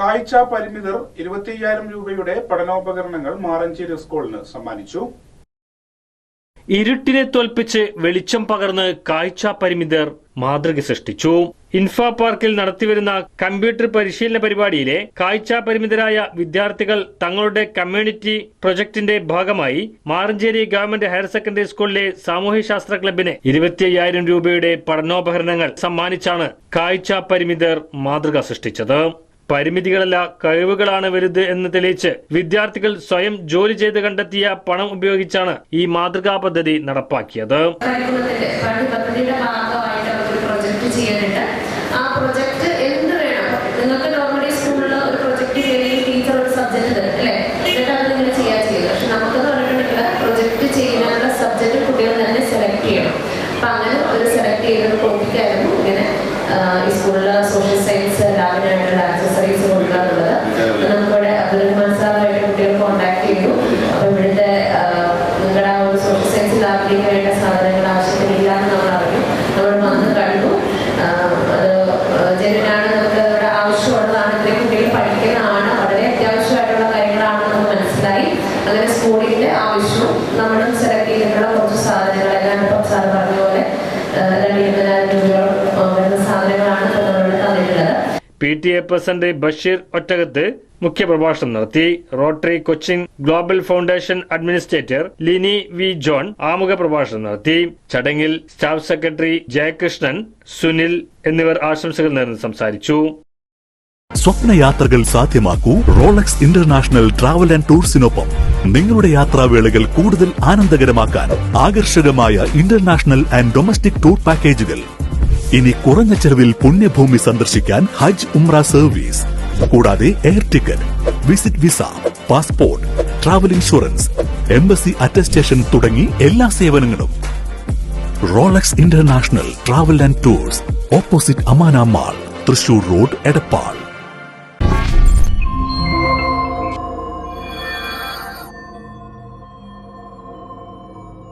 കാഴ്ച പരിമിതർ ഇരുപത്തിയ്യായിരം രൂപയുടെ പഠനോപകരണങ്ങൾ മാറഞ്ചേരി സ്കൂളിന് സമ്മാനിച്ചു. ഇരുട്ടിനെ തോൽപ്പിച്ച് വെളിച്ചം പകർന്ന് കാഴ്ച പരിമിതർ മാതൃക സൃഷ്ടിച്ചു. ഇൻഫാ പാർക്കിൽ നടത്തിവരുന്ന കമ്പ്യൂട്ടർ പരിശീലന പരിപാടിയിലെ കാഴ്ച പരിമിതരായ വിദ്യാർത്ഥികൾ തങ്ങളുടെ കമ്മ്യൂണിറ്റി പ്രൊജക്ടിന്റെ ഭാഗമായി മാറഞ്ചേരി ഗവൺമെന്റ് ഹയർ സെക്കൻഡറി സ്കൂളിലെ സാമൂഹ്യശാസ്ത്ര ക്ലബിന് ഇരുപത്തിയ്യായിരം രൂപയുടെ പഠനോപകരണങ്ങൾ സമ്മാനിച്ചാണ് കാഴ്ച പരിമിതർ മാതൃക സൃഷ്ടിച്ചത്. പരിമിതികളല്ല കഴിവുകളാണ് വലുത് എന്ന് തെളിയിച്ച് വിദ്യാർത്ഥികൾ സ്വയം ജോലി ചെയ്ത് കണ്ടെത്തിയ പണം ഉപയോഗിച്ചാണ് ഈ മാതൃകാ പദ്ധതി നടപ്പാക്കിയത്. ആ വേണം? നിങ്ങൾക്ക് സ്കൂളിൽ ഒരു അല്ലേ? ചെയ്യാൻ ചെയ്യാനുള്ള കുട്ടികൾ തന്നെ സെലക്ട് ചെയ്യണം. അപ്പൊ അങ്ങനെ ഒരു സെലക്ട് ചെയ്തൊരു ടോപ്പിക്കായിരുന്നു ഇങ്ങനെ ഈ സ്കൂളിൽ സോഷ്യൽ ആവശ്യവും നമ്മളും സെലക്ട് ചെയ്തിട്ടുള്ള കുറച്ച് സാധനങ്ങളെല്ലാം ഇപ്പം സാർ പറഞ്ഞ പോലെ രണ്ട് ഇരുപതിനായിരം രൂപയോളം വരുന്ന സാധനങ്ങളാണ് P T A president Basheer Ottakath മുഖ്യപ്രഭാഷണം നടത്തി. Rotary Cochin global foundation administrator Lini V John ആമുഖ പ്രഭാഷണം നടത്തി. ചടങ്ങിൽ സ്റ്റാഫ് സെക്രട്ടറി ജയകൃഷ്ണൻ സുനിൽ എന്നിവർ ആശംസകൾ നേർന്ന് സംസാരിച്ചു. സ്വപ്നയാത്രകൾ സാധ്യമാക്കൂ റോളക്സ് ഇന്റർനാഷണൽ ട്രാവൽ ആൻഡ് ടൂർസിനൊപ്പം നിങ്ങളുടെ യാത്രാവേളകൾ കൂടുതൽ ആനന്ദകരമാക്കാൻ ആകർഷകമായ ഇന്റർനാഷണൽ ആൻഡ് ഡൊമസ്റ്റിക് ടൂർ പാക്കേജുകൾ. ഇനി കുറഞ്ഞ ചെലവിൽ പുണ്യഭൂമി സന്ദർശിക്കാൻ ഹജ്ജ് ഉംറ സർവീസ്. കൂടാതെ air ticket visit visa passport travel insurance embassy attestation തുടങ്ങി എല്ലാ സേവനങ്ങളും. Rolex international travel and tours opposite Amana mall Thrissur road Edappal.